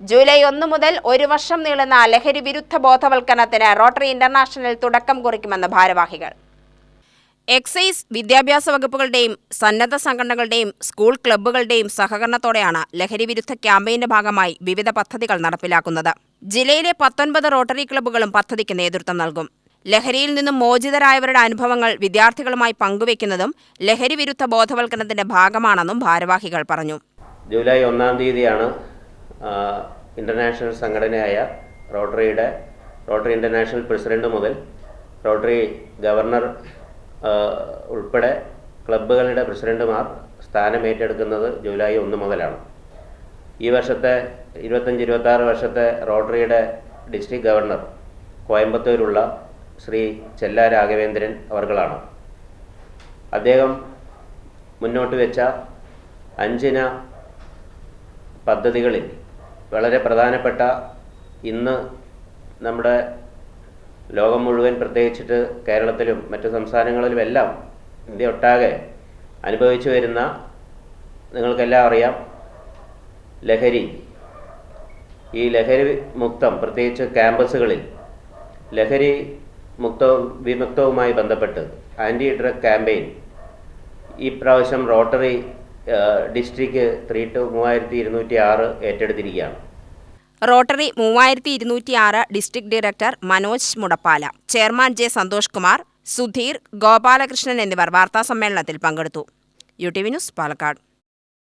July ഒന്ന് മുതൽ ഒരു വർഷം നീളുന്ന ലഹരി വിരുദ്ധ ബോധവൽക്കരണത്തിന് റോട്ടറി ഇന്റർനാഷണൽ തുടക്കം കുറിക്കുമെന്ന് ഭാരവാഹികൾ. എക്സൈസ് വിദ്യാഭ്യാസ വകുപ്പുകളുടെയും സന്നദ്ധ സംഘടനകളുടെയും സ്കൂൾ ക്ലബ്ബുകളുടെയും സഹകരണത്തോടെയാണ് ലഹരി വിരുദ്ധ ക്യാമ്പയിന്റെ ഭാഗമായി വിവിധ പദ്ധതികൾ നടപ്പിലാക്കുന്നത്. ജില്ലയിലെ പത്തൊൻപത് റോട്ടറി ക്ലബ്ബുകളും പദ്ധതിക്ക് നേതൃത്വം നൽകും. ലഹരിയിൽ നിന്നും മോചിതരായവരുടെ അനുഭവങ്ങൾ വിദ്യാർത്ഥികളുമായി പങ്കുവയ്ക്കുന്നതും ലഹരി വിരുദ്ധ ബോധവൽക്കരണത്തിന്റെ ഭാഗമാണെന്നും ഭാരവാഹികൾ പറഞ്ഞു. ജൂലൈ ഒന്നാം തീയതിയാണ് ഇന്റർനാഷണൽ സംഘടനയായ റോട്ടറിയുടെ റോട്ടറി ഇന്റർനാഷണൽ പ്രസിഡന്റ് മുതൽ റോട്ടറി ഗവർണർ ഉൾപ്പെടെ ക്ലബ്ബുകളുടെ പ്രസിഡന്റുമാർ സ്ഥാനമേറ്റെടുക്കുന്നത് ജൂലൈ ഒന്ന് മുതലാണ്. ഈ വർഷത്തെ ഇരുപത്തഞ്ച് ഇരുപത്താറ് വർഷത്തെ റോട്ടറിയുടെ ഡിസ്ട്രിക്ട് ഗവർണർ കോയമ്പത്തൂരുള്ള ശ്രീ ചെല്ല രാഘവേന്ദ്രൻ അവർകളാണ്. അദ്ദേഹം മുന്നോട്ട് വെച്ച അഞ്ചിന പദ്ധതികളിൽ വളരെ പ്രധാനപ്പെട്ട ഇന്ന് നമ്മുടെ ലോകം മുഴുവൻ പ്രത്യേകിച്ചിട്ട് കേരളത്തിലും മറ്റു സംസ്ഥാനങ്ങളിലുമെല്ലാം ഇന്ത്യ ഒട്ടാകെ അനുഭവിച്ചു വരുന്ന നിങ്ങൾക്കെല്ലാം അറിയാം ലഹരി. ഈ ലഹരി മുക്തം പ്രത്യേകിച്ച് ക്യാമ്പസുകളിൽ ലഹരി മുക്തവും വിമുക്തവുമായി ബന്ധപ്പെട്ട് ആന്റി ഡ്രഗ് ക്യാമ്പയിൻ ഈ പ്രാവശ്യം റോട്ടറി ഡിസ്ട്രിക്ട് ത്രീ ടു മൂവായിരത്തി ഇരുന്നൂറ്റി ആറ് ഏറ്റെടുത്തിരിക്കുകയാണ്. റോട്ടറി മൂവായിരത്തി ഇരുന്നൂറ്റിയാറ് district director Manoj Mudappala chairman J Santhosh Kumar Sudheer Gopalakrishnan എന്നിവർ വാർത്താസമ്മേളനത്തിൽ പങ്കെടുത്തു. U T V news Palakkad.